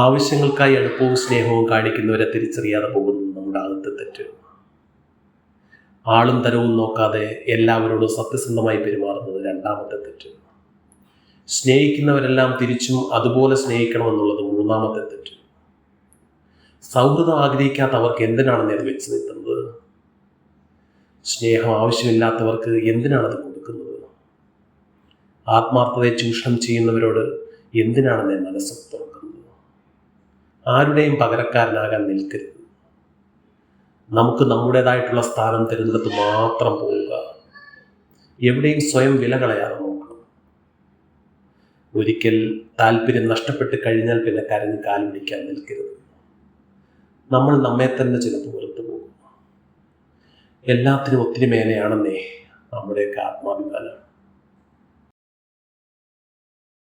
ആവശ്യങ്ങൾക്കായി അടുപ്പവും സ്നേഹവും കാണിക്കുന്നവരെ തിരിച്ചറിയാതെ പോകുന്നു നമ്മുടെ ആദ്യത്തെ തെറ്റ്. ആളും തരവും നോക്കാതെ എല്ലാവരോടും സത്യസന്ധമായി പെരുമാറുന്നത് രണ്ടാമത്തെ തെറ്റ്. സ്നേഹിക്കുന്നവരെല്ലാം തിരിച്ചും അതുപോലെ സ്നേഹിക്കണമെന്നുള്ളത് മൂന്നാമത്തെ തെറ്റ്. സൗഹൃദം ആഗ്രഹിക്കാത്തവർക്ക് എന്തിനാണ് നേരെ വെച്ച് നിൽക്കുന്നത്? സ്നേഹം ആവശ്യമില്ലാത്തവർക്ക് എന്തിനാണ് അത് കൊടുക്കുന്നത്? ആത്മാർത്ഥതയെ ചൂഷണം ചെയ്യുന്നവരോട് എന്തിനാണ് ഞാൻ മനസ്സ് തുറക്കുന്നത് ആരുടെയും പകരക്കാരനാകാൻ നിൽക്കരുത്. നമുക്ക് നമ്മുടേതായിട്ടുള്ള സ്ഥാനം തിരഞ്ഞെടുത്ത് മാത്രം പോവുക. എവിടെയും സ്വയം വില കളയാതെ നോക്കണം. ഒരിക്കൽ താല്പര്യം നഷ്ടപ്പെട്ട് കഴിഞ്ഞാൽ പിന്നെ കരഞ്ഞ് കാൽ പിടിക്കാൻ നിൽക്കരുത്. നമ്മൾ നമ്മെ തന്നെ ചിലപ്പോൾ വെറുത്തു പോകും. എല്ലാത്തിനും ഒത്തിരി മേലെയാണെന്നേ നമ്മുടെയൊക്കെ ആത്മാഭിമാനം.